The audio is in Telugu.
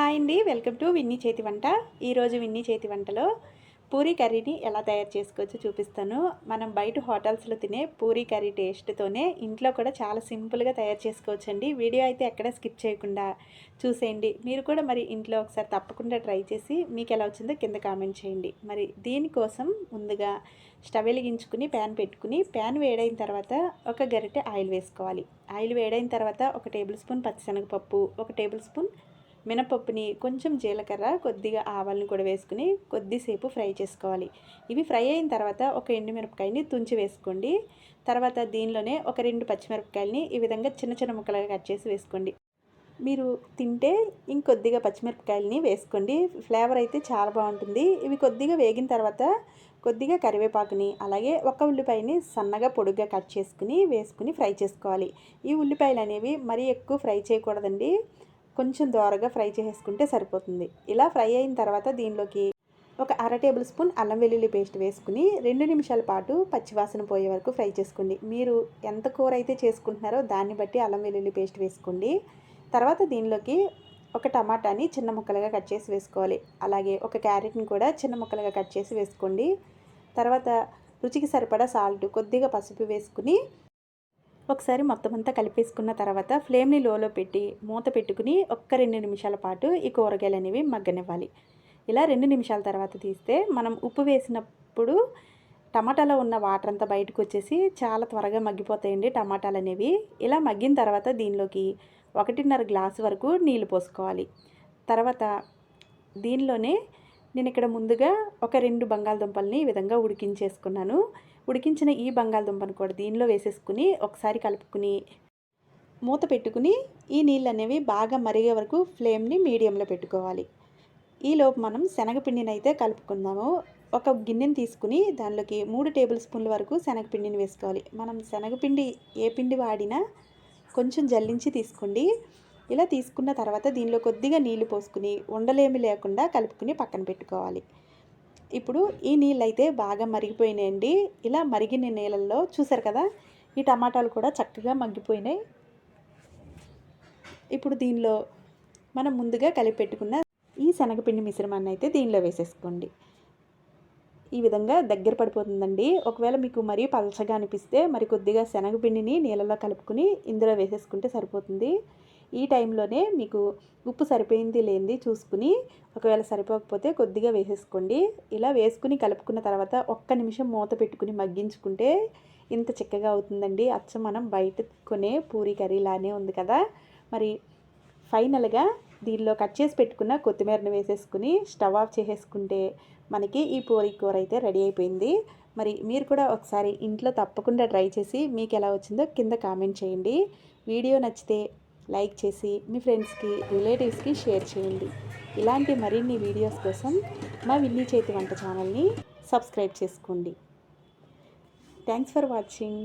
హాయ్ అండి. వెల్కమ్ టు విన్నీ చేతి వంట. ఈరోజు విన్నీ చేతి వంటలో పూరీ కర్రీని ఎలా తయారు చేసుకోవచ్చో చూపిస్తాను. మనం బయట హోటల్స్లో తినే పూరీ కర్రీ టేస్ట్తోనే ఇంట్లో కూడా చాలా సింపుల్గా తయారు చేసుకోవచ్చండి. వీడియో అయితే ఎక్కడ స్కిప్ చేయకుండా చూసేయండి. మీరు కూడా మరి ఇంట్లో ఒకసారి తప్పకుండా ట్రై చేసి మీకు ఎలా వచ్చిందో కింద కామెంట్ చేయండి. మరి దీనికోసం ముందుగా స్టవ్ వెలిగించుకుని ప్యాన్ పెట్టుకుని ప్యాన్ వేడైన తర్వాత ఒక గరిటె ఆయిల్ వేసుకోవాలి. ఆయిల్ వేడైన తర్వాత ఒక టేబుల్ స్పూన్ పచ్చిశనగపప్పు ఒక టేబుల్ స్పూన్ మినపప్పుని కొంచెం జీలకర్ర కొద్దిగా ఆవాలను కూడా వేసుకుని కొద్దిసేపు ఫ్రై చేసుకోవాలి. ఇవి ఫ్రై అయిన తర్వాత ఒక ఎండుమిరపకాయని తుంచి వేసుకోండి. తర్వాత దీనిలోనే ఒక రెండు పచ్చిమిరపకాయలని ఈ విధంగా చిన్న చిన్న ముక్కలుగా కట్ చేసి వేసుకోండి. మీరు తింటే ఇంకొద్దిగా పచ్చిమిరపకాయలని వేసుకోండి. ఫ్లేవర్ అయితే చాలా బాగుంటుంది. ఇవి కొద్దిగా వేగిన తర్వాత కొద్దిగా కరివేపాకుని అలాగే ఒక ఉల్లిపాయని సన్నగా పొడుగ్గా కట్ చేసుకుని వేసుకుని ఫ్రై చేసుకోవాలి. ఈ ఉల్లిపాయలు అనేవి మరీ ఎక్కువ ఫ్రై చేయకూడదండి. కొంచెం దోరగా ఫ్రై చేసుకుంటే సరిపోతుంది. ఇలా ఫ్రై అయిన తర్వాత దీనిలోకి ఒక అర టేబుల్ స్పూన్ అల్లం వెల్లుల్లి పేస్ట్ వేసుకుని రెండు నిమిషాల పాటు పచ్చివాసన పోయే వరకు ఫ్రై చేసుకోండి. మీరు ఎంత కూర అయితే చేసుకుంటున్నారో దాన్ని బట్టి అల్లం వెల్లుల్లి పేస్ట్ వేసుకోండి. తర్వాత దీనిలోకి ఒక టమాటాని చిన్న ముక్కలుగా కట్ చేసి వేసుకోవాలి. అలాగే ఒక క్యారెట్ని కూడా చిన్న ముక్కలుగా కట్ చేసి వేసుకోండి. తర్వాత రుచికి సరిపడా సాల్ట్ కొద్దిగా పసుపు వేసుకుని ఒకసారి మొత్తం అంతా కలిపేసుకున్న తర్వాత ఫ్లేమ్ని లోలో పెట్టి మూత పెట్టుకుని ఒక్క రెండు నిమిషాల పాటు ఈ కూరగాయలు అనేవి మగ్గనివ్వాలి. ఇలా రెండు నిమిషాల తర్వాత తీస్తే మనం ఉప్పు వేసినప్పుడు టమాటాలో ఉన్న వాటర్ అంతా బయటకు వచ్చేసి చాలా త్వరగా మగ్గిపోతాయండి టమాటాలు అనేవి. ఇలా మగ్గిన తర్వాత దీనిలోకి ఒకటిన్నర గ్లాసు వరకు నీళ్ళు పోసుకోవాలి. తర్వాత దీనిలోనే నేను ఇక్కడ ముందుగా ఒక రెండు బంగాళదుంపల్ని ఈ విధంగా ఉడికించేసుకున్నాను. ఉడికించిన ఈ బంగాళదుంపను కూడా దీనిలో వేసేసుకుని ఒకసారి కలుపుకుని మూత పెట్టుకుని ఈ నీళ్ళు అనేవి బాగా మరిగే వరకు ఫ్లేమ్ని మీడియంలో పెట్టుకోవాలి. ఈలోపు మనం శనగపిండిని అయితే కలుపుకుందాము. ఒక గిన్నెని తీసుకుని దానిలోకి మూడు టేబుల్ స్పూన్ల వరకు శనగపిండిని వేసుకోవాలి. మనం శనగపిండి ఏ పిండి వాడినా కొంచెం జల్లించి తీసుకోండి. ఇలా తీసుకున్న తర్వాత దీనిలో కొద్దిగా నీళ్ళు పోసుకుని ఉండలేమి లేకుండా కలుపుకుని పక్కన పెట్టుకోవాలి. ఇప్పుడు ఈ నీళ్ళు అయితే బాగా మరిగిపోయినాయండి. ఇలా మరిగిన నీళ్ళల్లో చూసారు కదా ఈ టమాటాలు కూడా చక్కగా మగ్గిపోయినాయి. ఇప్పుడు దీనిలో మనం ముందుగా కలిపి పెట్టుకున్న ఈ శనగపిండి మిశ్రమాన్ని అయితే దీనిలో వేసేసుకోండి. ఈ విధంగా దగ్గర పడిపోతుందండి. ఒకవేళ మీకు మరీ పలచగా అనిపిస్తే మరి కొద్దిగా శనగపిండిని నీళ్ళలో కలుపుకుని ఇందులో వేసేసుకుంటే సరిపోతుంది. ఈ టైంలోనే మీకు ఉప్పు సరిపోయింది లేనిది చూసుకుని ఒకవేళ సరిపోకపోతే కొద్దిగా వేసేసుకోండి. ఇలా వేసుకుని కలుపుకున్న తర్వాత ఒక్క నిమిషం మూత పెట్టుకుని మగ్గించుకుంటే ఇంత చిక్కగా అవుతుందండి. అచ్చ మనం బయట కొనే పూరీ కర్రీ లానే ఉంది కదా. మరి ఫైనల్గా దీనిలో కట్ చేసి పెట్టుకున్న కొత్తిమీరని వేసేసుకుని స్టవ్ ఆఫ్ చేసేసుకుంటే మనకి ఈ పూరీ కూర అయితే రెడీ అయిపోయింది. మరి మీరు కూడా ఒకసారి ఇంట్లో తప్పకుండా ట్రై చేసి మీకు ఎలా వచ్చిందో కింద కామెంట్ చేయండి. వీడియో నచ్చితే లైక్ చేసి మీ ఫ్రెండ్స్కి రిలేటివ్స్కి షేర్ చేయండి. ఇలాంటి మరిన్ని వీడియోస్ కోసం మా విన్నీ చేతి వంట ఛానల్ని సబ్స్క్రైబ్ చేసుకోండి. Thanks for watching.